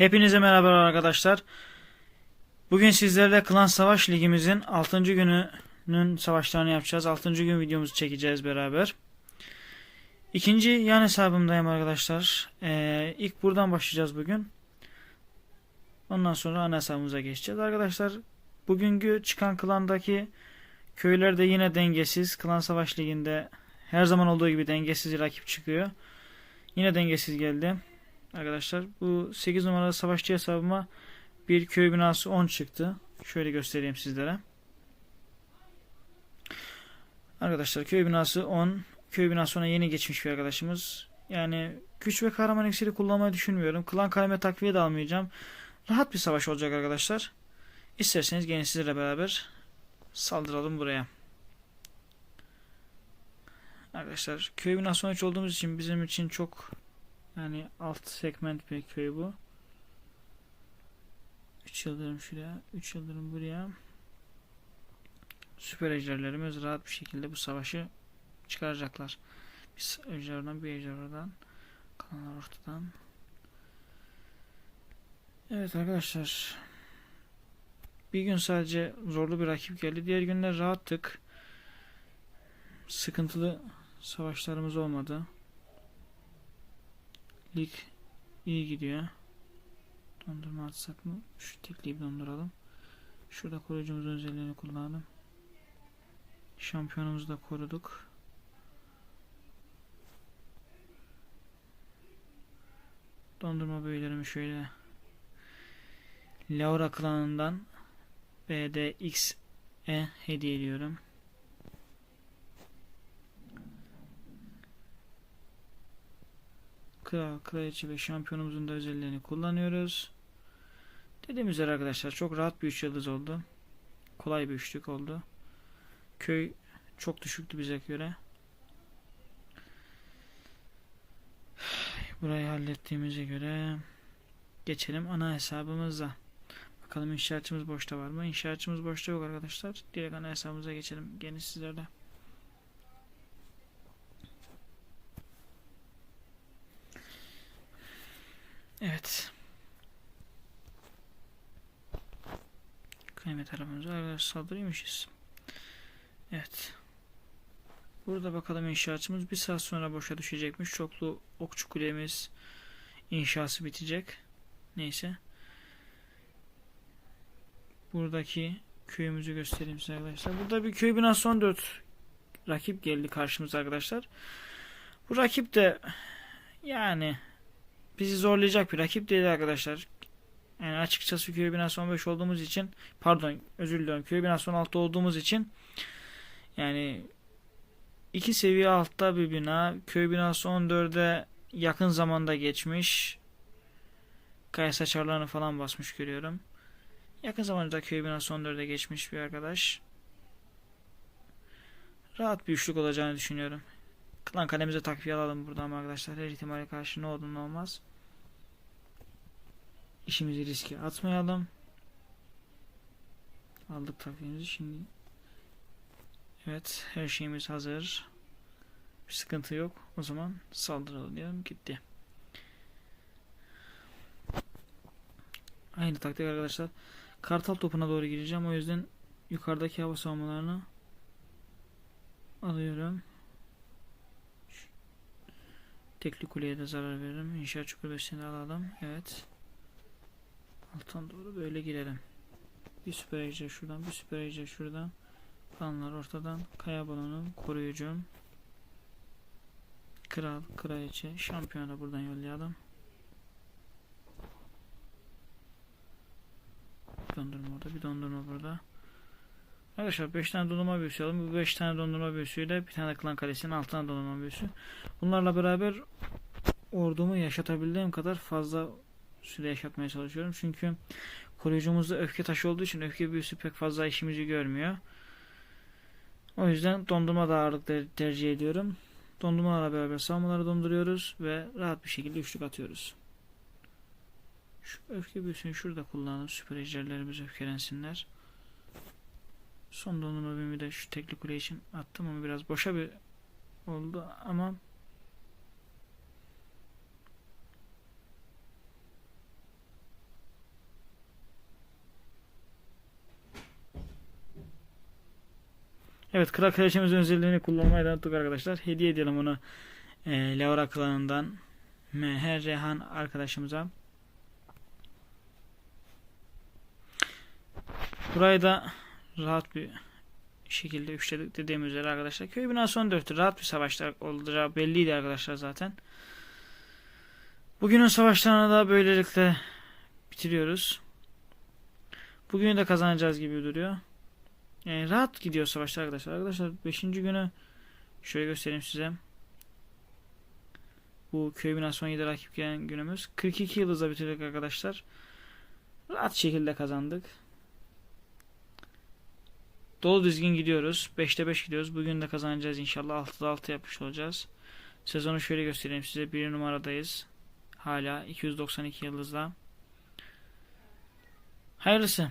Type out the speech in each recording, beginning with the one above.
Hepinize merhaba arkadaşlar. Bugün sizlerle Klan Savaş Ligimizin 6. gününün savaşlarını yapacağız. 6. gün videomuzu çekeceğiz beraber. İkinci yan hesabımdayım arkadaşlar. Ee, ilk buradan başlayacağız bugün. Ondan sonra ana hesabımıza geçeceğiz. Arkadaşlar bugünkü çıkan klandaki köyler de yine dengesiz. Klan Savaş Ligi'nde her zaman olduğu gibi dengesiz rakip çıkıyor. Yine dengesiz geldi. Arkadaşlar bu 8 numaralı savaşçı hesabıma bir köy binası 10 çıktı. Şöyle göstereyim sizlere. Arkadaşlar köy binası 10. Köy binası 10'a yeni geçmiş bir arkadaşımız. Yani güç ve kahraman iksiri kullanmayı düşünmüyorum. Klan kaleme takviye de almayacağım. Rahat bir savaş olacak arkadaşlar. İsterseniz gelin sizlerle beraber saldıralım buraya. Arkadaşlar köy binası 13 olduğumuz için bizim için çok yani alt segment bir köy bu. 3 yıldırım şuraya, 3 yıldırım buraya. Süper ejderlerimiz rahat bir şekilde bu savaşı çıkaracaklar. Bir ejder oradan, bir ejder oradan. Kalanlar ortadan. Evet arkadaşlar. Bir gün sadece zorlu bir rakip geldi. Diğer günler rahattık. Sıkıntılı savaşlarımız olmadı. Lig iyi gidiyor. Dondurma atsak mı? Şu tekliği donduralım. Şurada koruyucumuzun özelliğini kullanalım. Şampiyonumuzu da koruduk. Dondurma böylelerimi şöyle Laura klanından BDX'e hediye ediyorum. Kral, kraliçe ve şampiyonumuzun da özelliğini kullanıyoruz. Dediğim üzere arkadaşlar çok rahat bir 3 yıldız oldu. Kolay bir üçlük oldu. Köy çok düşüktü bize göre. Burayı hallettiğimize göre geçelim ana hesabımıza. Bakalım inşaatçımız boşta var mı? İnşaatçımız boşta yok arkadaşlar. Direkt ana hesabımıza geçelim. Geniş sizlerle. Evet. Kıymet tarafımıza saldırıymışız. Evet. Burada bakalım inşaatçımız bir saat sonra boşa düşecekmiş. Çoklu okçu kulemiz inşası bitecek. Neyse. Buradaki köyümüzü göstereyim size arkadaşlar. Burada bir köy binası 14 rakip geldi karşımıza arkadaşlar. Bu rakip de yani bizi zorlayacak bir rakip değil arkadaşlar. Yani açıkçası köy binası 15 olduğumuz için pardon özür diliyorum köy binası 16 olduğumuz için yani iki seviye altta bir bina köy binası 14'e yakın zamanda geçmiş kaya saçarlarını falan basmış görüyorum. Yakın zamanda köy binası 14'e geçmiş bir arkadaş. Rahat bir üçlük olacağını düşünüyorum. Klan kalemize takviye alalım buradan arkadaşlar. Her ihtimale karşı ne olur ne olmaz. İşimizi riske atmayalım. Aldık takviyemizi şimdi. Evet her şeyimiz hazır. Bir sıkıntı yok. O zaman saldıralım diyelim gitti. Aynı taktik arkadaşlar. Kartal topuna doğru gireceğim. O yüzden yukarıdaki hava savunmalarını alıyorum. Tekli kuleye de zarar veririm. İnşaat çukurbesini alalım. Evet. Alttan doğru böyle girelim. Bir süper ejder şuradan, bir süper ejder şuradan. Kanlar ortadan. Kaya balonum, koruyucum. Kral, kraliçe, şampiyonu buradan yollayalım. Dondurma orada, bir dondurma burada. Arkadaşlar 5 tane dondurma büyüsü alalım. Bu 5 tane dondurma büyüsüyle bir tane klan kalesinin 6 tane dondurma büyüsü. Bunlarla beraber ordumu yaşatabildiğim kadar fazla süre yaşatmaya çalışıyorum. Çünkü koruyucumuzda öfke taşı olduğu için öfke büyüsü pek fazla işimizi görmüyor. O yüzden dondurma da ağırlıklı tercih ediyorum. Dondurmalarla beraber savunmaları donduruyoruz ve rahat bir şekilde üçlük atıyoruz. Şu öfke büyüsünü şurada kullanalım. Süper ejderlerimiz öfkelensinler. Son dondurma bölümü de şu tekli kule için attım ama biraz boşa bir oldu ama Evet kral kraliçemizin özelliğini kullanmayı da unuttuk arkadaşlar. Hediye edelim onu e, Laura klanından MH Rehan arkadaşımıza. Burayı da rahat bir şekilde üçledik dediğim üzere arkadaşlar. Köy binası 14'tü. Rahat bir savaşlar olacağı belliydi arkadaşlar zaten. Bugünün savaşlarını da böylelikle bitiriyoruz. Bugünü de kazanacağız gibi duruyor. Yani rahat gidiyor savaşlar arkadaşlar. Arkadaşlar 5. günü şöyle göstereyim size. Bu köy binası 17 rakip gelen günümüz. 42 yıldızla bitirdik arkadaşlar. Rahat şekilde kazandık. Dolu düzgün gidiyoruz. 5'te 5 gidiyoruz. Bugün de kazanacağız inşallah. 6'da 6 yapmış olacağız. Sezonu şöyle göstereyim size. 1 numaradayız. Hala 292 yıldızla. Hayırlısı.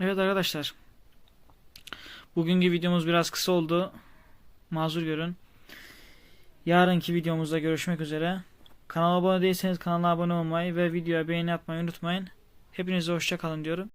Evet arkadaşlar. Bugünkü videomuz biraz kısa oldu. Mazur görün. Yarınki videomuzda görüşmek üzere. Kanala abone değilseniz kanala abone olmayı ve videoya beğeni atmayı unutmayın. Hepinize hoşça kalın diyorum.